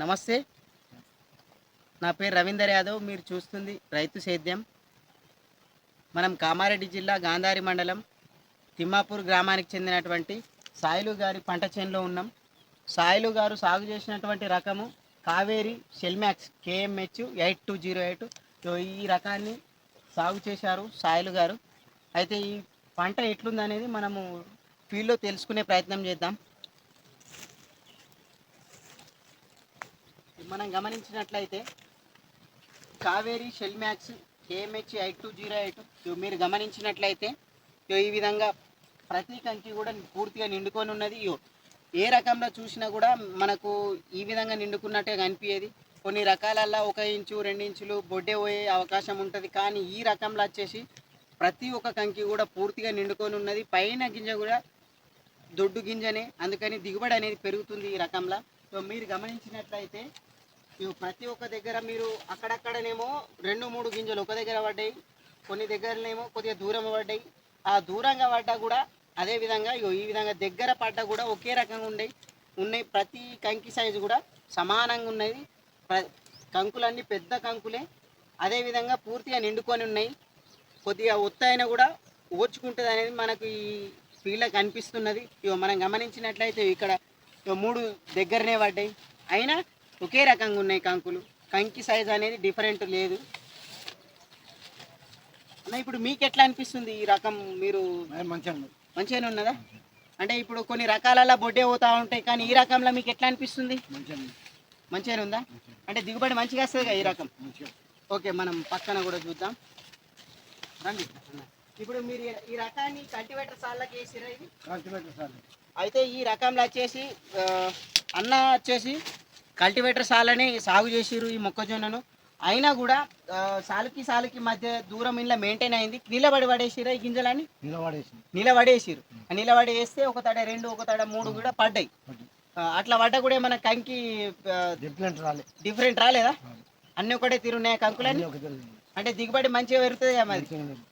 నమస్తే. నా పేరు రవీందర్ యాదవ్ మీరు చూస్తుంది రైతు సేద్యం. మనం కామారెడ్డి జిల్లా గాంధారి మండలం తిమ్మాపూర్ గ్రామానికి చెందినటువంటి సాయిలు గారి పంట చేనులో ఉన్నాం. సాయిలు గారు సాగు చేసినటువంటి రకము Kaveri Shelmax KMH eight two zero eight. ఈ రకాన్ని సాగు చేశారు సాయిలు గారు. అయితే ఈ పంట ఎట్లుందనేది మనము ఫీల్డ్లో తెలుసుకునే ప్రయత్నం చేద్దాం. మనం గమనించినట్లయితే Kaveri shell max KMH I two zero eight మీరు గమనించినట్లయితే ఈ విధంగా ప్రతి కంకి కూడా పూర్తిగా నిండుకొని ఉన్నది ఏ రకంలో చూసినా కూడా మనకు ఈ విధంగా నిండుకున్నట్టే కనిపించేది కొన్ని రకాలల్లో ఒక ఇంచు రెండు ఇంచులు బొడ్డే పోయే అవకాశం ఉంటుంది. కానీ ఈ రకంలో వచ్చేసి ప్రతి ఒక్క కంకి కూడా పూర్తిగా నిండుకొని ఉన్నది పైన గింజ కూడా దొడ్డు గింజనే అందుకని దిగుబడి అనేది పెరుగుతుంది ఈ రకంలో. సో మీరు గమనించినట్లయితే ప్రతి ఒక్క దగ్గర మీరు అక్కడక్కడనేమో రెండు మూడు గింజలు ఒక దగ్గర పడ్డాయి కొన్ని దగ్గరనేమో కొద్దిగా దూరం పడ్డాయి. ఆ దూరంగా పడ్డా కూడా అదే విధంగా ఇగో ఈ విధంగా దగ్గర పడ్డా కూడా ఒకే రకంగా ఉండేవి ఉన్నాయి. ప్రతి కంకి సైజు కూడా సమానంగా ఉన్నది. ప్ర- కంకులన్నీ పెద్ద కంకులే. అదే విధంగా పూర్తిగా నిండుకొని ఉన్నాయి. కొద్దిగా ఒత్తైనా కూడా ఓర్చుకుంటుంది అనేది మనకు ఈ ఫీల్డ్ కనిపిస్తున్నది. ఇగో మనం గమనించినట్లయితే ఇక్కడ ఇగో మూడు దగ్గరనే పడ్డాయి. అయినా ఒకే రకంగా ఉన్నాయి కంకులు. కంకి సైజ్ అనేది డిఫరెంట్ లేదు. అన్న ఇప్పుడు మీకు ఎట్లా అనిపిస్తుంది ఈ రకం మీరు? మంచిగానే ఉన్నదా? అంటే ఇప్పుడు కొన్ని రకాలలో బొడ్డే పోతా ఉంటాయి కానీ ఈ రకంలో మీకు ఎట్లా అనిపిస్తుంది? మంచిగానే ఉందా? అంటే దిగుబడి మంచిగా వస్తుంది ఈ రకం? ఓకే మనం పక్కన కూడా చూద్దాం. రండి. ఇప్పుడు మీరు ఈ- రకాన్ని కల్టివేటర్ సార్లకి వేసిరా ఇది కల్టివేటర్ సార్ అయితే ఈ రకంలో వచ్చేసి అన్న వచ్చేసి కల్టివేటర్ సాలని సాగు చేసిరు ఈ మొక్కజొన్నను. అయినా కూడా సాలుకి సాలుకి మధ్య దూరం ఇలా మెయింటైన్ అయింది. నిలబడి పడేసిరా ఈ గింజలని నిలబడేసి నిలబడేసిరు నిలబడి వేస్తే ఒక తడ రెండు ఒక తడ మూడు కూడా పడ్డాయి. అట్లా పడ్డా కూడా మన కంకి డిఫరెంట్ రాలే. డిఫరెంట్ రాలేదా? అన్ని ఒకటే తిరున్నాయి కంకులని. అంటే దిగుబడి మంచిగా పెరుగుతుంది కదా మరి.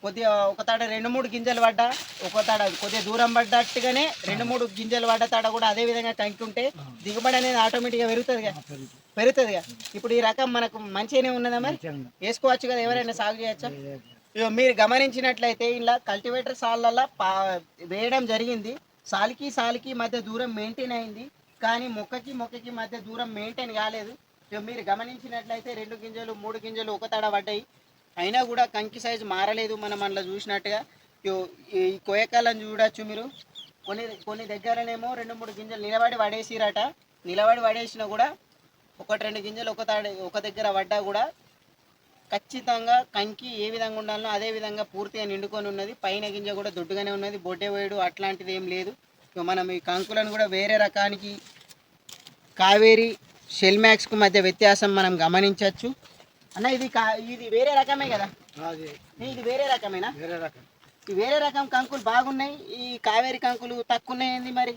కొద్దిగా ఒక తాడ రెండు మూడు గింజలు పడ్డా ఒక తాడ కొద్దిగా దూరం పడ్డట్టుగానే రెండు మూడు గింజలు పడ్డ తాడ కూడా అదే విధంగా కంకి ఉంటే దిగుబడి అనేది ఆటోమేటిక్గా పెరుగుతుంది కదా. ఆ, పెరుగుతుంది. పెరుగుతుంది కదా. ఇప్పుడు ఈ రకం మనకు మంచిగానే ఉన్నదా మరి. వేసుకోవచ్చు కదా ఎవరైనా సాగు చేయొచ్చా? మీరు గమనించినట్లయితే ఇలా కల్టివేటర్ సాళ్ళల్లో పా వేయడం జరిగింది. సాలికి సాలికి మధ్య దూరం మెయింటైన్ అయింది. కానీ మొక్కకి మొక్కకి మధ్య దూరం మెయింటైన్ కాలేదు. మీరు గమనించినట్లయితే రెండు గింజలు మూడు గింజలు ఒక తడ పడ్డాయి. అయినా కూడా కంకి సైజు మారలేదు మనం అందులో చూసినట్టుగా. ఈ కోయకాలను చూడొచ్చు మీరు. కొన్ని కొన్ని దగ్గరనేమో రెండు మూడు గింజలు నిలబడి పడేసిరట. నిలబడి పడేసినా కూడా ఒకటి రెండు గింజలు ఒక తాడ ఒక దగ్గర పడ్డా కూడా ఖచ్చితంగా కంకి ఏ విధంగా ఉండాలో అదే విధంగా పూర్తిగా నిండుకొని ఉన్నది. పైన గింజ కూడా దొడ్డుగానే ఉన్నది. బొడ్డే వేయడు అట్లాంటిది ఏం లేదు. ఇక మనం ఈ కంకులను కూడా వేరే రకానికి కావేరి షెల్ మ్యాక్స్కు మధ్య వ్యత్యాసం మనం గమనించవచ్చు అన్న ఇది ఇది వేరే రకమే కదా? ఇది వేరే రకమేనా? వేరే రకం. ఈ వేరే రకం కంకులు బాగున్నాయి ఈ కావేరి కంకులు తక్కువ ఉన్నాయండి మరి.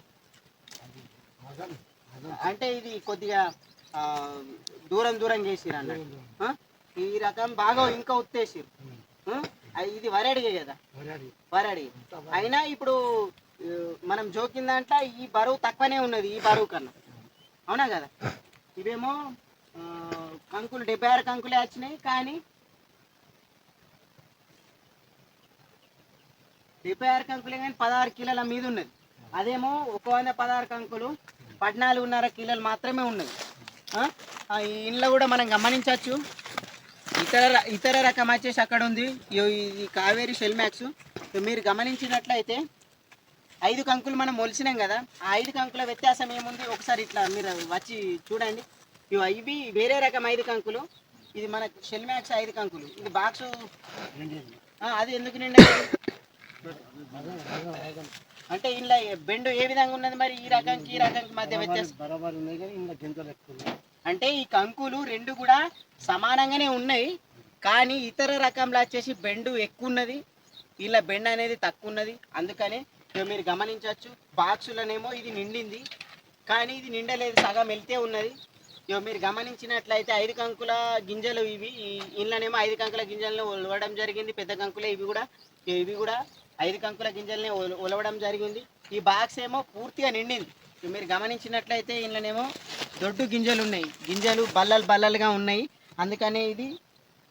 అంటే ఇది కొద్దిగా ఆ, దూరం దూరం చేసిరు అన్న? ఈ రకం బాగా ఇంకా ఉత్తేసిరు ఇది వరడిగే కదా? వరాడి. అయినా ఇప్పుడు మనం జోకిన దాంట్లో ఈ బరువు తక్కువనే ఉన్నది ఈ బరువు కన్నా. అవునా కదా? ఇవేమో కంకులు డెబ్బై ఆరు కంకులే వచ్చినాయి కానీ డెబ్బై ఆరు కంకులే కానీ పదహారు కిలోల మీద ఉన్నది. అదేమో ఒక వంద పదహారు కంకులు పద్నాలుగున్నర కిలోలు మాత్రమే ఉన్నది. ఆ? ఈ ఇంట్లో కూడా మనం గమనించవచ్చు. ఇతర ఇతర రకం వచ్చేసి అక్కడ ఉంది. ఈ కావేరి షెల్ మ్యాక్స్. మీరు గమనించినట్లయితే ఐదు కంకులు మనం మొలిసినాం కదా ఆ ఐదు కంకుల వ్యత్యాసం ఏముంది? ఒకసారి ఇట్లా మీరు వచ్చి చూడండి. ఇవి వేరే రకం ఐదు కంకులు. ఇది మన షెల్ మ్యాక్స్ ఐదు కంకులు. ఇది బాక్స్. అది ఎందుకు నిండా. అంటే ఇలా బెండు ఏ విధంగా ఉన్నది మరి? ఈ రకంకి ఈ రకంకి మధ్య వ్యత్యాసం. అంటే ఈ కంకులు రెండు కూడా సమానంగానే ఉన్నాయి. కానీ ఇతర రకంలో వచ్చేసి బెండు ఎక్కువ ఉన్నది. ఇలా బెండ్ అనేది తక్కువ ఉన్నది. అందుకని మీరు గమనించవచ్చు బాక్సులనేమో ఇది నిండింది. కానీ ఇది నిండలేదు సగం వెళ్తే ఉన్నది. మీరు గమనించినట్లయితే ఐదు కంకుల గింజలు ఇవి ఈ ఐదు కంకుల గింజలను ఒలవడం జరిగింది పెద్ద కంకులే ఇవి కూడా. ఇవి కూడా ఐదు కంకుల గింజల్ని ఉలవడం ఒలవడం జరిగింది. ఈ బాక్స్ ఏమో పూర్తిగా నిండింది. మీరు గమనించినట్లయితే ఇందులోనేమో దొడ్డు గింజలు ఉన్నాయి. గింజలు బల్లలు బల్లలుగా ఉన్నాయి. అందుకనే ఇది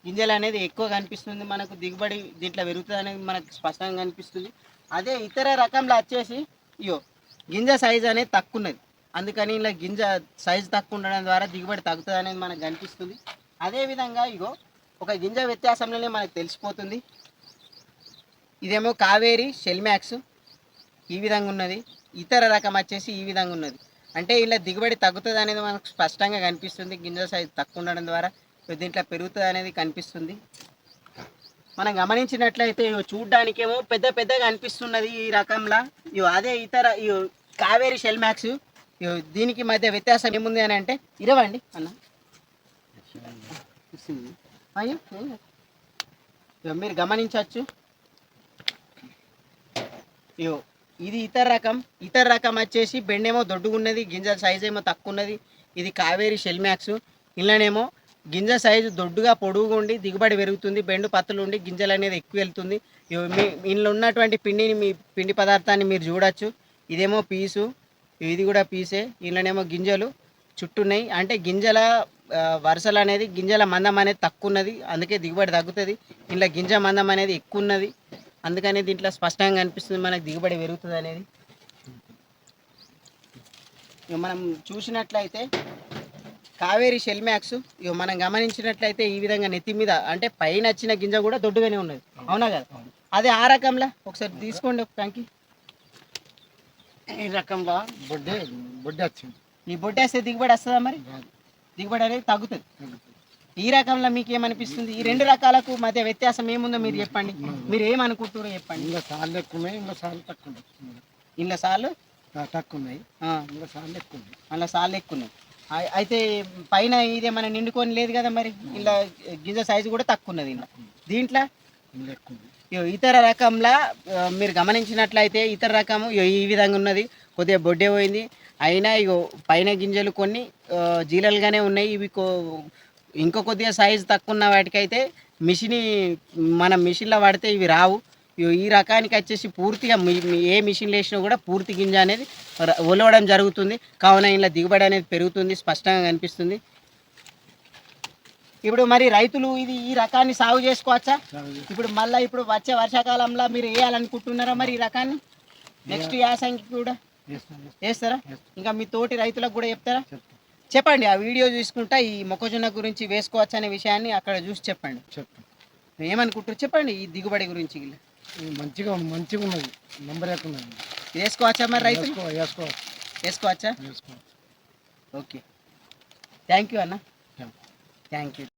గింజలు అనేది ఎక్కువ కనిపిస్తుంది మనకు దిగుబడి దీంట్లో పెరుగుతుంది అనేది మనకు స్పష్టంగా కనిపిస్తుంది. అదే ఇతర రకంలో వచ్చేసి ఇయో గింజ సైజ్ అనేది తక్కువ ఉన్నది. అందుకని ఇలా గింజ సైజ్ తక్కువ ఉండడం ద్వారా దిగుబడి తగ్గుతుంది అనేది మనకు కనిపిస్తుంది అదేవిధంగా ఇగో ఒక గింజ వ్యత్యాసంలోనే మనకు తెలిసిపోతుంది. ఇదేమో కావేరి షెల్మ్యాక్స్ ఈ విధంగా ఉన్నది. ఇతర రకం వచ్చేసి ఈ విధంగా ఉన్నది. అంటే ఇలా దిగుబడి తగ్గుతుంది అనేది మనకు స్పష్టంగా కనిపిస్తుంది. గింజ సైజ్ తక్కువ ఉండడం ద్వారా దీంట్లో పెరుగుతుంది అనేది కనిపిస్తుంది. మనం గమనించినట్లయితే ఇగో చూడ్డానికేమో పెద్ద పెద్దగా అనిపిస్తున్నది ఈ రకంలా. ఇగో అదే ఇతర ఈ కావేరి షెల్ మ్యాక్స్ దీనికి మధ్య వ్యత్యాసం ఏముంది అని అంటే ఇరవండి అన్న. అయ్యో మీరు గమనించవచ్చు. ఇగో ఇది ఇతర రకం ఇతర రకం వచ్చేసి బెండేమో దొడ్డుగా ఉన్నది గింజల సైజ్ ఏమో తక్కువ ఉన్నది. ఇది కావేరి షెల్మ్యాక్స్ ఇళ్ళనేమో గింజ సైజు దొడ్డుగా పొడుగుగా ఉండి దిగుబడి పెరుగుతుంది బెండు పత్తులు ఉండి గింజలు అనేది ఎక్కువ వెళ్తుంది. మీ ఇందులో ఉన్నటువంటి పిండిని మీ పిండి పదార్థాన్ని మీరు చూడొచ్చు. ఇదేమో పీసు. ఇది కూడా పీసే. ఇందులోనేమో గింజలు చుట్టున్నాయి. అంటే గింజల వరుసలు అనేది గింజల మందం అనేది తక్కువ ఉన్నది అందుకే దిగుబడి తగ్గుతుంది. ఇంట్లో గింజ మందం అనేది ఎక్కువ ఉన్నది అందుకని దీంట్లో స్పష్టంగా కనిపిస్తుంది మనకు దిగుబడి పెరుగుతుంది అనేది. మనం చూసినట్లయితే కావేరి షెల్ మ్యాక్స్ ఇక మనం గమనించినట్లయితే ఈ విధంగా నెత్తి మీద అంటే పైన వచ్చిన గింజ కూడా దొడ్డుగానే ఉన్నది. అవునా కదా? అదే ఆ రకంలా? ఒకసారి తీసుకోండి ఒక కంకి ఈ రకంగా? బొడ్డే బొడ్డే వచ్చింది. ఈ బొట్టేస్తే దిగుబడి వస్తుందా మరి? దిగుబడి అనేది తగ్గుతుంది. ఈ రకంలో మీకు ఏమనిపిస్తుంది ఈ రెండు రకాలకు మధ్య వ్యత్యాసం ఏముందో మీరు చెప్పండి. మీరు ఏమనుకుంటారో చెప్పండి. ఇంకా సార్లు ఎక్కువ ఇంకా సార్లు తక్కువ ఇంట్లో సార్లు తక్కువ ఉన్నాయి ఇంకా సార్లు ఎక్కువ ఉన్నాయి అలా సార్లు ఎక్కువ ఉన్నాయి అయి- అయితే పైన ఇదేమైనా నిండుకొని లేదు కదా మరి? ఇలా గింజ సైజు కూడా తక్కువ ఉన్నది ఇలా దీంట్లో? ఇంకా ఎక్కువ ఇతర రకంలా మీరు గమనించినట్లయితే ఇతర రకము ఇగో ఈ విధంగా ఉన్నది. కొద్దిగా బొడ్డే పోయింది. అయినా ఇగో పైన గింజలు కొన్ని జీలలుగానే ఉన్నాయి. ఇవి ఇంకో కొద్దిగా సైజు తక్కువ ఉన్న వాటికైతే మిషన్ మనం మిషన్లో వాడితే ఇవి రావు. ఇగో ఈ రకానికి వచ్చేసి పూర్తిగా ఏ మిషన్ వేసినా కూడా పూర్తి గింజ అనేది ఒలవడం జరుగుతుంది. కావున ఇలా దిగుబడి అనేది పెరుగుతుంది. స్పష్టంగా కనిపిస్తుంది. ఇప్పుడు మరి రైతులు ఇది ఈ రకాన్ని సాగు చేసుకోవచ్చా? ఇప్పుడు మళ్ళీ ఇప్పుడు వచ్చే వర్షాకాలంలో మీరు వేయాలనుకుంటున్నారా మరి ఈ రకాన్ని? నెక్స్ట్ యాసంగి కూడా? వేస్తారా? ఇంకా మీ తోటి రైతులకు కూడా చెప్తారా? చెప్తాం. చెప్పండి ఆ వీడియో చూసుకుంటా ఈ మొక్కజొన్న గురించి వేసుకోవచ్చు అనే విషయాన్ని అక్కడ చూసి చెప్పండి. ఏమనుకుంటారు? చెప్పండి ఈ దిగుబడి గురించి మంచిగా మంచిగా ఉన్నది. నంబర్ ఉన్నది. వేసుకోవచ్చా మరి రైతులు? వేసుకో వేసుకోవచ్చు? ఓకే. థ్యాంక్ యూ అన్న. Thank you